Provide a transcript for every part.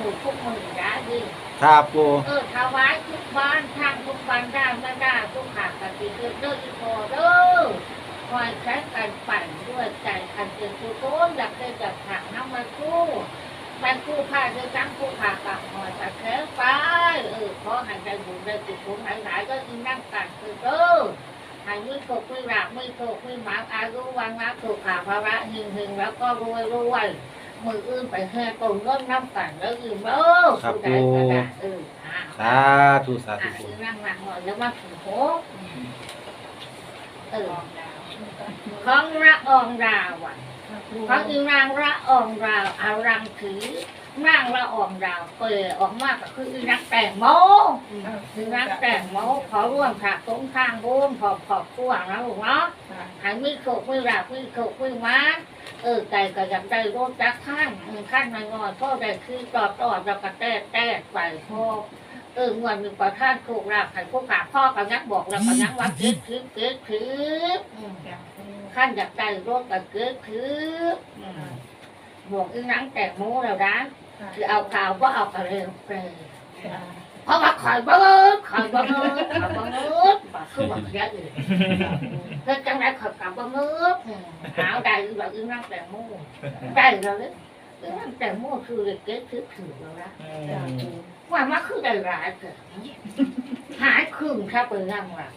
มือทุกมือนะดิครับปูเออถวายทุกบ้านทางทุกบ้านได้ไม่ได้ทุกขาดกันติเกิดเด้ออีพอเด้อคอยใช้กันปั่นด้วยใจอันเป็นกุศลอยากได้จากถังน้ำมันกู้มันกู้ผ้าด้วยจังกู้ผ้ากับหอยตะแคงไปเออขอให้ได้บุญได้กุศลหลายๆก็ยิ่งนั่งกันคือเด้อให้มือโกมือหลักมือโกมือหมางอายุวันนะสุขาภาระหึงหึงแล้วก็รวยรวย มืออื่นไปแห่ตรงเงินน้ำกันแล้วอื่นเด้อผู้ใดก็ได้เอออ่า สาธุสาธุอะปูคือนั่งหลังหน่อยแล้วมาถึงโคกเออของระอองดาวอะของอีนางระอองดาวเอารังถือ นางระอองดาวเปิดออกมากก็คืออีนักแต่งโมคือนักแต่งโมขอร่วมค่ะตรงข้างร่วมขอบขอบกว้างนะลูกเนาะใหายมือโขกมือหลับมือโขกมือม้าเออไก่ก็อยากได้รถจักรข้างอืมขั้นมาหน่อยพ่อได้คือตอดตอดแล้วก็แต้แต้ไปพ่อเออเงินหนึ่งประท่านถูกราบไข่พวกขาพ่อกับยักบอกแล้วกับยักว่าเกิดคือเกิดคืออืมขั้นอยากได้รถกับเกิดคืออืมบอกอีนังแต่โม้แล้วนะ คือเอาข่าวว่าเอากระเร็วเปรย์เพราะว่าคอยเบิ้งคอยเบิ้งคอยเบิ้งบคือบอกเยอะอยู่เกิดจังไรคอยกับเบิ้งอืมหาวได้แบบอีนังแต่โม้ได้แล้วเนี่ยนั่งแต่โม้คือเด็กิดคือถือแล้วนะว่ามาคือได้ร้ายเกิดหายครึ่งถ้าเป็นยังล่ะ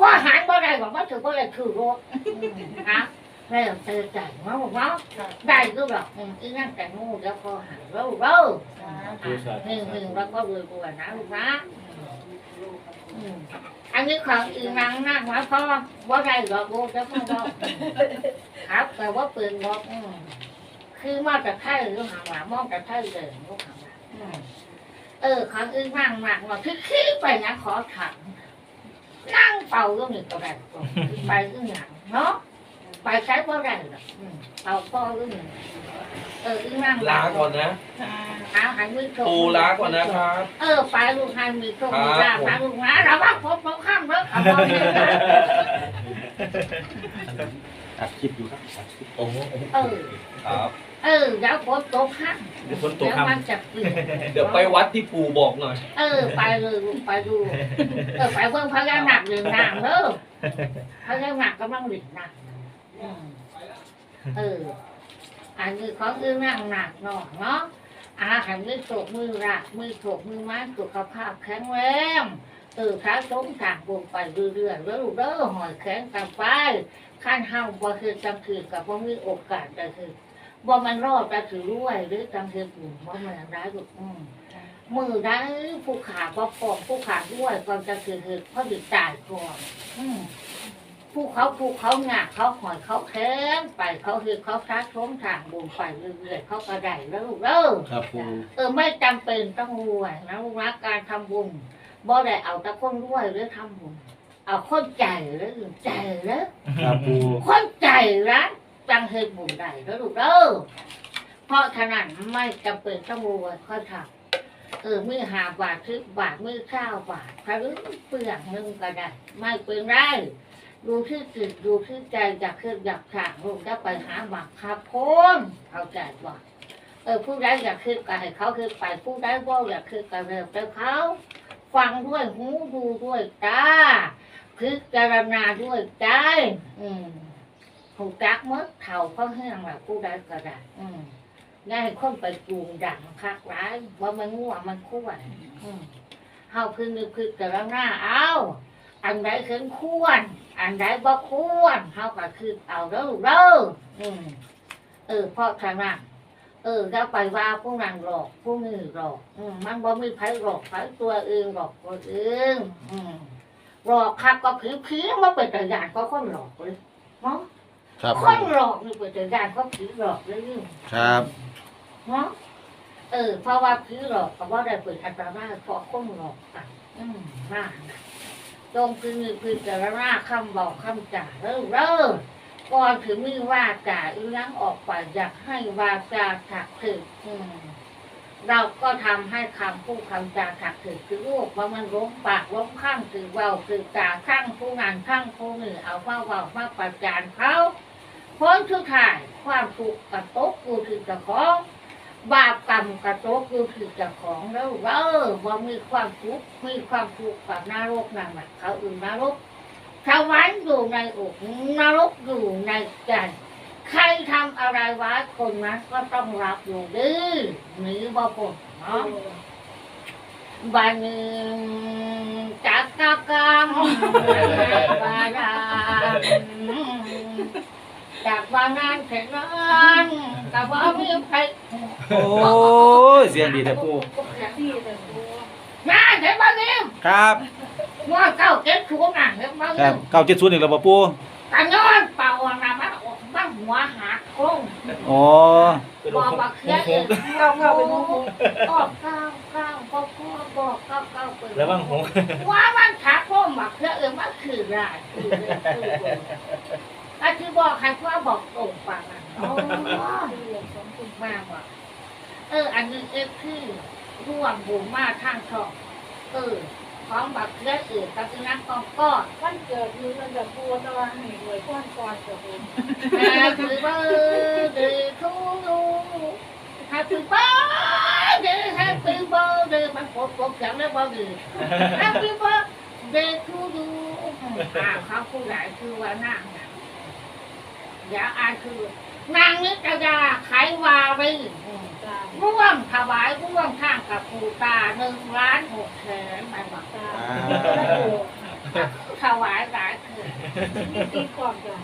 ว่าหายบ่ได้บอกว่าถือบ่ได้ถือรถนะ แล้วเจอใจว่าบอกว่าได้ก็แบบอืมอีนั่นแต่งูแล้วก็หายเร็วเร็วหนึ่งหนึ่งแล้วก็รวยรวยนะลูกนะอืมอันนี้ของอีนางนั่งไว้เพราะว่าได้หรอกโบจะพ่อบอกครับแต่ว่าเปลี่ยนบอกอืมคือมาจากไทยหรือหางหลังมองจากไทยเลยลูกหางหลังอืมเออของอื่นนั่งนั่งว่าคือขี้ไปนะขอถังนั่งเป่าก็มีก็ได้ตัวไปก็หนังเนาะ ไปใช้ก็ได้หรอกอืมเป่าก็ก็มีเอออื่นนั่งลาก่อนนะเอาหายมือโชปูลาก่อนนะครับ เออไปลูกหายมือโชคครับมือลาไปลูกนะเราว่าผมผมข้ามเลิกขับรถเนี่ยนะอัดคลิปอยู่ครับอัดคลิปโอ้โหเออ ครับเออเดี๋ยวฝนตกข้ามเดี๋ยวฝนตกเดี๋ยวครับ มันจะเปลี่ยน เดี๋ยวไปวัดที่ปูบอกหน่อย เออไปเลยลูกไปดูเออไปเบิ่งพญานาคเรียนนางเด้อพญานาคกำลังเรียนนางอืม เออ อันนี้ของอื่นนั่งหนักหน่อยเนาะอาหารมือโศกมือรักมือโศกมือไม้สุขภาพแข็งแรงเออขาสมทางวงไปเรื่อยๆแล้วลูกเด้อหอยแข็งกันไปขั้นเฮาบ่คือจำคือกับบ่มีโอกาสแต่คือบ่มันรอดแต่ถือรวยหรือจำคือบุญบ่มันร้ายลูกอืมมือได้ผู้ขาพอฟองผู้ขาด้วยก่อนจะคือคือเขาดึกจ่ายก่อนอืม ผู้เขาผู้เขาหนักเขาหอยเขาแข็งไปเขาคือเขาซักชมทางบุญไปเรื่อยๆเขากระไดแล้วลูกเด้อครับปูเออไม่จำเป็นต้องรวยนะลูกรักการทำบุญบ่ได้เอาแต่คนรวยหรือทำบุญเอาคนใจหรือใจแล้วครับปูคนใจรักจังเฮ็ดบุญได้แล้วลูกเด้อเพราะฉะนั้นไม่จำเป็นต้องรวยค่อยทำ เออมือหาบาทคือบาทมือข้าวบาทพระรึเปลือกหนึงก็ได้ไม่เป็นไร ดูที่จิตดูที่ใจอยากขึ้นอยากขางลงจะไปหาหมักคาโพนเขาใจบ่าเออผู้ใดอยากขึ้นก็ให้เขาขึ้นไปผู้ใดว่าอยากขึ้นก็เร็วแต่เขาฟังด้วยหูดูด้วยตาพิจารณาด้วยใจอืมถูกจักมดเท่าเพราะเฮืองแบบผู้ใดก็ได้อืมง่ายคนไปจูงดังคักร้ายว่ามันง่วงมันควรอืมเฮาพึ่งนึกพึ่งแต่ละหน้าเอา อันใดเข็นควร อันใดบ่ควรเฮาก็คือเอาเด้อเด้ออืมเออเพราะฉะนั้นเออแล้วไปว่าผู้นั้นหลอกผู้นี้หลอก อืมมันบ่มีไผหลอกไผตัวเองหลอกตัวเองอืมหลอกคักก็ผีผีมันเป็นแต่ยานก็คนหลอกเลยเนาะครับคปูนหลอกนี่เป็นแต่ยานก็ผีหลอกเลยครับเนาะเออเพราะว่าผีหลอกก็ว่าได้เปิดอันตรายเพราะคนหลอกกันอืมน่านะ ตรงคือคือแต่ละหน้าคำบอกคำจ่าเริ่มเริ่มก่อนถึงมีว่าจ่าอีลังออกไปอยากให้วาจาถักถึกอืมเราก็ทำให้คำพูดคำจาถักถึกคือลูกว่ามันล้มปากล้มข้างคือเบาคือจ่าข้างผู้งานข้างผู้หนึ่งเอาว่าเบามาประจานเขาพ้นทุกทายความถูกข์กระตกกูถือกระของ บาปกรรมกระโตกอยู่คือเจ้าของแล้วเออว่ามีความทุกข์มีความทุกข์กับนรกนั่นแหละเขาอื่นนรกสวรรค์อยู่ในอกนรกอยู่ในใจใครทำอะไรไว้คนนั้นก็ต้องรับอยู่ดื้อหนีบ่พ้นเนาะบานึงจักกะกรรมบาดา จากบางงานเสร็จนั้นกับว่ามีใครโอ้ยเสียงดีแต่ปูงานเห็นบ้างนี่ครับว่าเก้าเก็บชูงานเห็นบ้างครันี่บเก้าเจ็ดศูนย์อีกแล้วบ่ปูกันย้อนเป่าอะนะมันบ้างหัวหักโค้งอ๋อบอกว่าเคลียร์เองเก้าเก้าเป็นหกออกเก้าเก้าบอกบอกเก้าเก้าเป็นแล้วบ้างหงว่ามันขาโค้งมาเคลียร์เองมันคือไรคือ ที่บอกใครว่าบอกตรงปากนะอ๋อมากว่ะเออ อันนี้เอฟคือร่วมบุญมาทางช่องเออของบักเคลียร์เองกับนักกองก้อนวันเกิดมือมันจะพูดแต่ว่าให้รวยก้อนก่อนเกิดเอง Happy birthday to you Happy birthday Happy birthday มันปดปดอย่างนี้บ่ดี Happy birthday to you อ่าเขาผู้ใหญ่คือว่านางน่ะ อย่าอ่านคือ นางนิตยาไขวารีอืมจ้าร่วมถวายร่วมข้างกับปู่ตาหนึ่งล้านหกแสนไปบอกจ้าถวายหลายคือมีตีความจ้า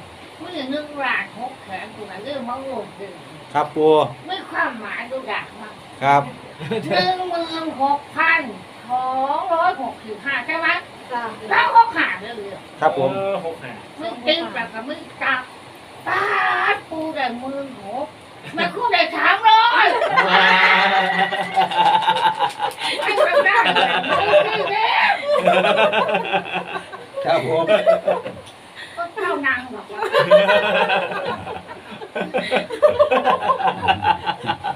มื่อหนึ่งล้านหกแสนกูน่ะเรื่องมังงงดึงครับปูไม่ความหมายดูดักมากครับหนึ่งหมื่นหกพันสองร้อยหกสิบห้าใช่ไหมจ้าแล้วก็ขาดเลยครับผมเออหกหามึงติ้งแบบกับมึงจับ ตาดปูได้หมื่นหกแม่คู่ได้สามร้อยไม่ทำได้ไม่ได้เด้อครับผม ก็เท่านางบอกว่า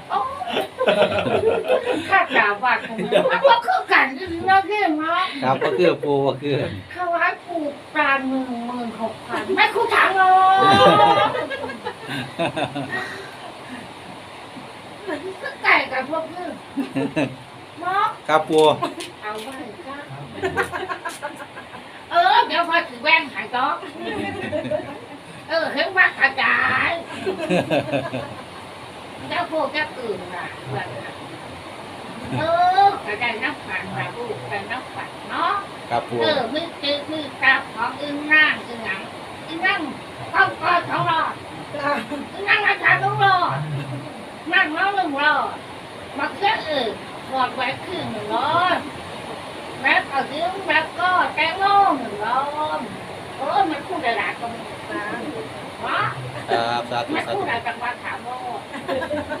โอ้ข้าด่าว่าทำไมมันก็คือกันจริงๆนะพี่เนาะครับก็คือปูก็คือถ วายปู่ปลาหนึ่งหมื่นหกพันไม่คู่ถามเลยก็ไก่กับพวกนี้เนาะครับปูเอาไว้จ้าเออ เดี๋ยวพอถือแว่นหายจ้อเออเห็นว่ากระจายเจ้าพวกเจ้าอื่นน่ะแบบนั้นเออกระจายน้ำฝันแบบลูกกระจายน้ำฝันเนาะ ครับปูเออมือตือมือกราบของอึ้งนั่งอึ้งหนังอึ้งนั่งต้องกอดของรอจ้าอึ้งนั่งอาจารย์ต้องรอนั่งแล้วหนึ่งรอมาเคลื่อนเออถอดแหวนขึ้นหนึ่งร้อยแม่เอาเรื่องแม่ก็แตงโมหนึ่งร้อยโอ้ยมันคู่ได้หลายตรงจ้าวะครับสาธุมันสาคู่ธุได้จังหวัดถามว่า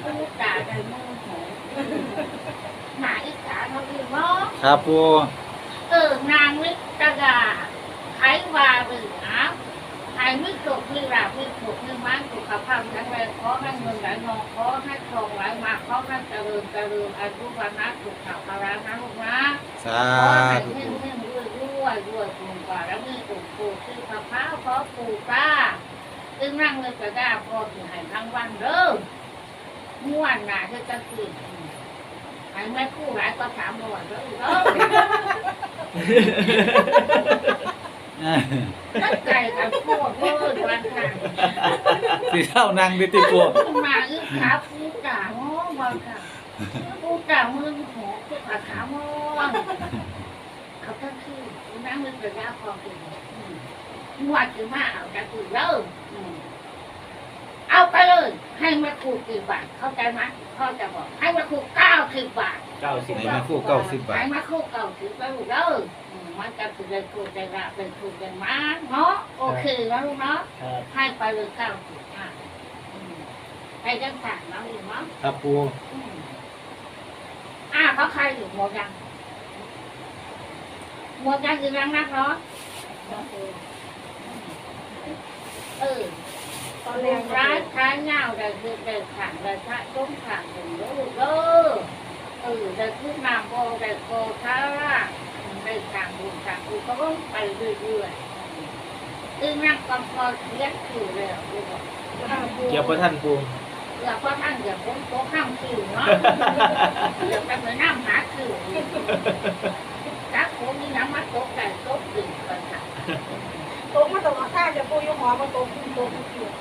คู่ด่าได้มือหูหมาอีสานเขาดีเนาะครับปูเออ นางวิตดาไขวาหรือไขม่จบไม่ราบไม่ถูกไม่มันสุขภาพแข็งแรงขอให้เงินไหลนองขอให้ทองไหลมาขอให้เจริญเจริญอายุวันนะสุขภาพรานะลูกนะสาขอให้ธุเงินเงินรวยรวยรวยคุณกว่าแล้วมีอุปปูชื่อพระพร้าวขอปู่ป้าตึงนั่งเลยจะได้พอถึงให้ทั้งวันเด้อม่วนหนาเธอจะตื่นให้แม่คู่หลายก็สามร้อยเด้อเด้อ ตั้งใจกับพวกเพื่อนวันค่ะสีเท่านั่งดิติปูมาอึกขาปูกาโม่วันค่ะปูกามือหัวปูกาขาโม่เขาตั้งชื่อนั่งมือเป็นยาคอเป็นว่าจะมาเอาจากกูเริ่มเอาไปเลย ให้มาคูกี่บาทเข้าใจไหมเขาจะบอก ให้มาคูเก้าสิบบาท เก้าสิบในบาแม่ทคู่เก้าสิบบาให้ทมาคูเก้าสิบแล้วลูกเด้ออืมมันจะเป็นเลยคูใจละเป็นคูใจมาเนาะโอเคแล้วลูกเนาะครับให้ไปเลยเก้าสิบห้าอืมไปจังสั่งแล้วอยู่มั้งครับปูอืมอ่าเขาใครอยู่หมดยังหมดยังอยู่ยังนักเนาะเออ ตอนเรแรกร้ายท้ายเงาได้คือได้ขังได้ชะต้มขังหนึ่งลูกเออเออได้ขึ้นนำโบได้โกทาร่าได้ขังบุญขังบุญก็ต้องไปเรื่อยๆอือนั่งกำพอเลี้ยงคือแล้วลูกบอกเกี่ยวกับท่านปูเเดี๋ยวพ่อท่านเดี๋ยวผมโต๊ะข้ามคิวเนาะเดี๋ยวไปเหมือนน้ำหาคิวจักผมนี่น้ำมัดโต๊ะไก่โต๊ะตื่นกันค่ะโต๊ะมาตลอดท่าจะปูยหอมาโต๊ะโต๊ะเกี่ยว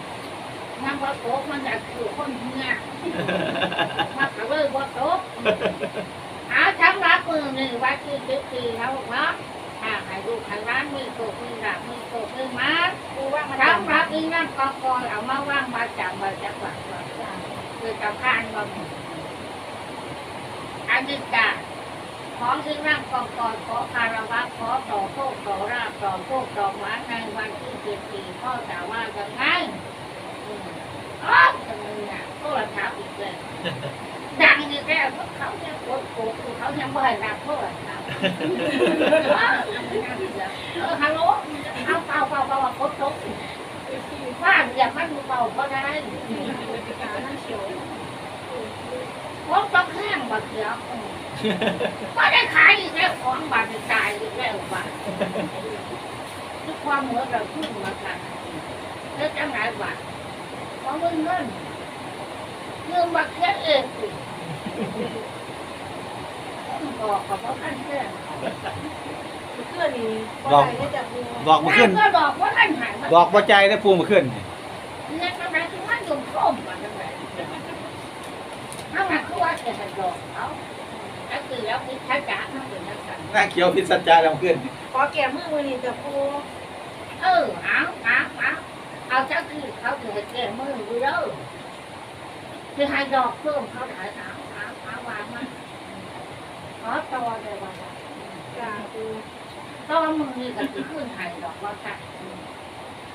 น้ำว่าโต๊ะมันจะคิวคนเนี้ยมาก็เลยว่าโต๊ะเอาสำหรับมือหนึ่งว่าคือคือคือเขาบอกเนาะถ้าใครดูใครร้านมือโต๊ะมือหลักมือโต๊ะมือมัดปูว่ามาสำหรับอีนั่งกอกอยเอามาว่างมาจับมาจับหลักคือกับข้านบ่มีอันนี้จ้ะของที่นั่งกอกอยขอคารวะขอต่อโชคต่อราบต่อโชคต่อหวานในวันที่เจ็ดปีพ่อจะว่ายังไงอื อ๋อจะมึงอะโทรศัพท์อีกเลยดังอีกแล้วเพราะเขาเนี่ยกดโกงเขายังไม่ให้รับโทรศัพท์เออฮัลโหลเอาเปล่าเปล่าเปล่ากดตกบ้านอย่ามันเบาก็ได้นั่งเฉียวเพราะต้องแห้งบัดเดียวก็ได้ขายอีกแล้วของบัตรตายอีกแล้วบัตรทุกความเหมือนเราพูดมากันแล้วจังไหนบัตร ของเงินเงินเงินบัตรแค่เองสิบอกกับพ่อท่านแค่เพื่อนนี่ก็ได้จะปูดอกมาขึ้น ก็บอกว่าท่านหายดอกบ่ใจได้ปูมาขึ้นเงินอะไรที่มันยมโคมมาจังไหนนั่นหมายคือว่าจะให้ดอกเขาแล้วคือแล้วคือช้าจ๋าทั้งเป็นนักการหน้าเขียวพิษสัจจาแล้วขึ้น ขอแก่มือมือนี่จะปูเออเอาเอาเอา เอาเจ้าคือเขาถือแก่มือดูเด้อคือให้ดอกเพิ่มเขาถ่ายเอาเอาเอาวางมาขอตอเลยว่าจ้าปูตอมือนี่ก็คือขึ้นให้ดอกว่าจัด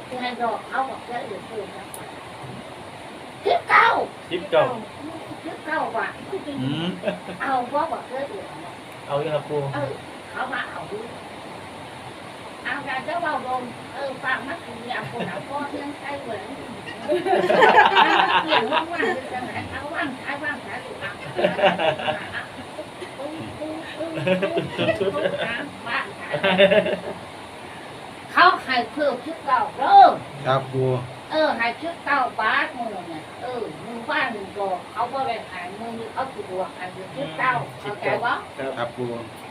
คือให้ดอกเขาบอกแค่อื่นเพิ่มแล้วคิดเก้าทิปเก่าคิดเก้าบาทอืมเอาว่าบอกแค่อื่นเอาอยู่ครับปูเออเขามาเอาดู เอาการเจ้าเบาลงเออฟังมัดถึงยามคนเอาพ่อเรื่องใช้เหมือนเปลี่ยนว่างว่างจะไหนเอาว่างใช้ว่างใช้ถูกอะเขาให้เพิ่มชุดเก่าเริ่มครับปู เออให้ชุดเก่าบาทมือเนี่ยเออมือบ้านมือดอกเขาก็เลยขายมือนี่เขาถูกบวกขายชุดเก่าเข้าใจวะครับปู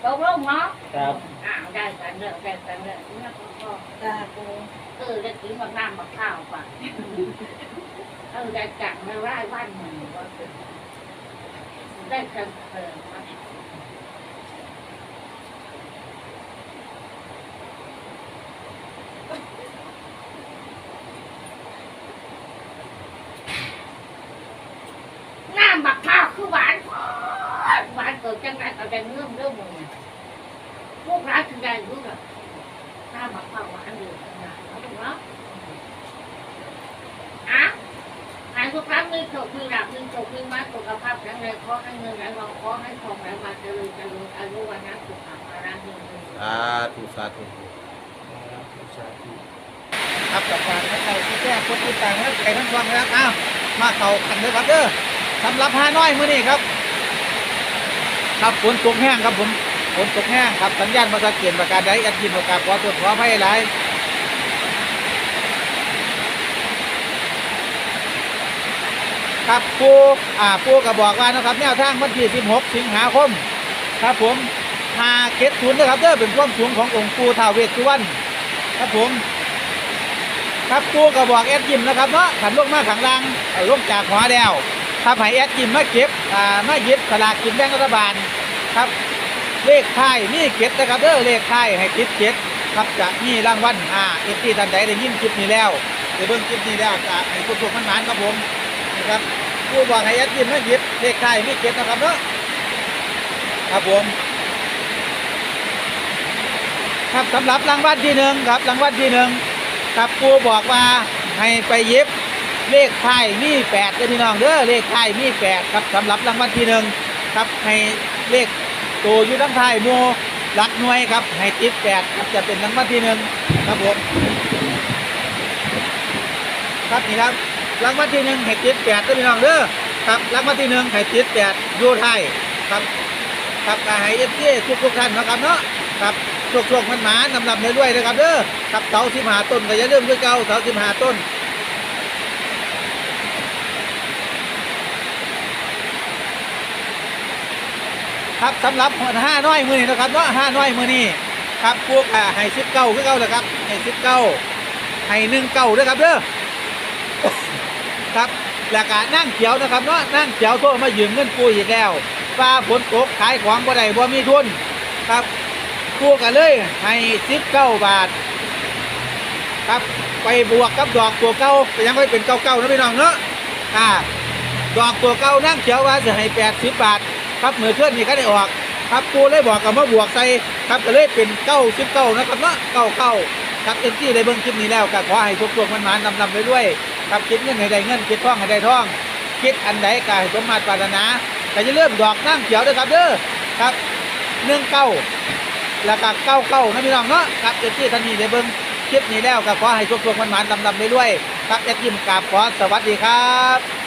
ตกลงเนาะครับอ้าวได้กันเด้อได้กันเด้อเนี่ยก็จ้าปูเออได้กินมาน้ำมาข้าวป่ะเออได้จักมาไล่บ้านมึงก็คือได้เพิ่มเพิ่มมาน้ำบักข้าวคือหวาน หวานเกิดจังไรก็ได้เงื่อมเรื่องมึงพวกร้านคือได้รู้แบบน้ำบักข้าวหวานอยู่ขนาดนั้นเนาอะหายทุกครั้งมีโชคมีหลาภมีโชคมีมาสุขภาพแข็งแรงขอให้เงินไหลรองขอให้ทองไหลมาเจริญเจริญอายุวันนะสุขภาพร่างกายสาธุสาธุสาธุครับกับการให้เราที่แจ้งคนที่ต่างแล้วไก่ทั้งฟังแล้วอ้าวมาเข้ากันเลยครับเด้อสำหรับฮาน้อยมื้อนี้ครับ ครับฝนตกแห้งครับผมฝนตกแห้งครับสัญญาณมาตะเกียนประกาศใดแอดยินประกาศขอตรวจขอให้หลายครับปูอ่าปูก็บอกว่านะครับแนวทางวันที่ 16 สิงหาคม ครับผมหาเกตศูนย์นะครับเด้อเป็นความสูงขององค์ปูท้าวเวสสุวรรณครับผม ครับปูก็บอกแอดยิมนะครับเนาะขันลงมาขังล่างเอาลงจากหัวแล้วครับให้แอดยิมมาเก็บอ่ามายึดสลากกินแบ่งรัฐบาล ครับ เลขท้ายนี่เก็บนะครับเด้อเลขท้ายให้ติดเก็บครับจะมีรางวัลอ่าเอฟซีท่านใดได้ยินคลิปนี้แล้วได้เบิ่งคลิปนี้แล้วจะให้ทุกๆมันหมานครับผมนะครับปูบอกให้แอดยิมมายึดเลขท้ายนี่เก็บนะครับเนาะครับผมครับสำหรับรางวัลที่หนึ่งครับรางวัลที่หนึ่งครับปูบอกว่าให้ไปเย็บเลขไทยมีแปดเด้อพี่น้องเด้อเลขไทยมีแปดครับสำหรับรางวัลที่หนึ่ง ครับให้เลขตัวยู่ทั้งไทยโมหลักหน่วยครับให้ติดแปดครับจะเป็นรางวัลที่หนึ่งครับผมครับนี่ครับรางวัลที่หนึ่งให้ติดแปดเด้อพี่น้องเด้อครับรางวัลที่หนึ่งให้ติดแปดอยู่ไทยครับครับก็ให้เอฟซีทุกทุกท่านนะครับเนาะครับช่วงช่วงมันหมานำลำเรื่อยนะครับเด้อครับเสาสิบหาต้นก็อย่าลืมคือเก่าเสาสิบหาต้น ครับสำหรับห้าน้อยมือนี้นะครับเนาะห้าน้อยมือนี้ครับพวกอ่าให้สิบเก้าคือเก้าเลยครับให้สิบเก้าให้หนึ่งเก้าด้วยครับเด้อครับแล้วก็นั่งเขียวนะครับเนาะนั่งเขียวโทรมายืมเงินปูอีกแล้วฟ้าฝนตกขายของบ่ได้บ่มีทุนครับปูกันเลยให้สิบเก้าบาท ครับไปบวกกับดอกตัวเก่าก็ยังไม่เป็นเก่าๆนะพี่น้องเนาะอ่าดอกตัวเก่านั่งเขียวว่าจะให้แปดสิบบาท ครับเหมือเคลื่อนนี่ก็ได้ออกครับปูเลยบอกกับมาบวกใส่ครับก็เลยเป็นเก้าสิบเก้านะครับเนาะเก้าเก้าครับเอ็นจี้ได้เบิ่งคลิปนี้แล้วก็ขอให้ทุกตัวมันมานำนำไปด้วยครับคิดเงินให้ได้เงินคิดท่องให้ได้ท่องคิดอันใดก็ให้สมมาตรปรารถนาก็จะเริ่มดอกนั่งเขียวด้วยครับเด้อครับหนึ่งเก้าแล้วก็เก้าเก้านะพี่น้องเนาะครับเอ็นจี้ท่านนี้ได้เบิ่งคลิปนี้แล้วก็ขอให้ทุกๆมันหมานๆดำไปด้วยครับแอดยิมกราบขอสวัสดีครับ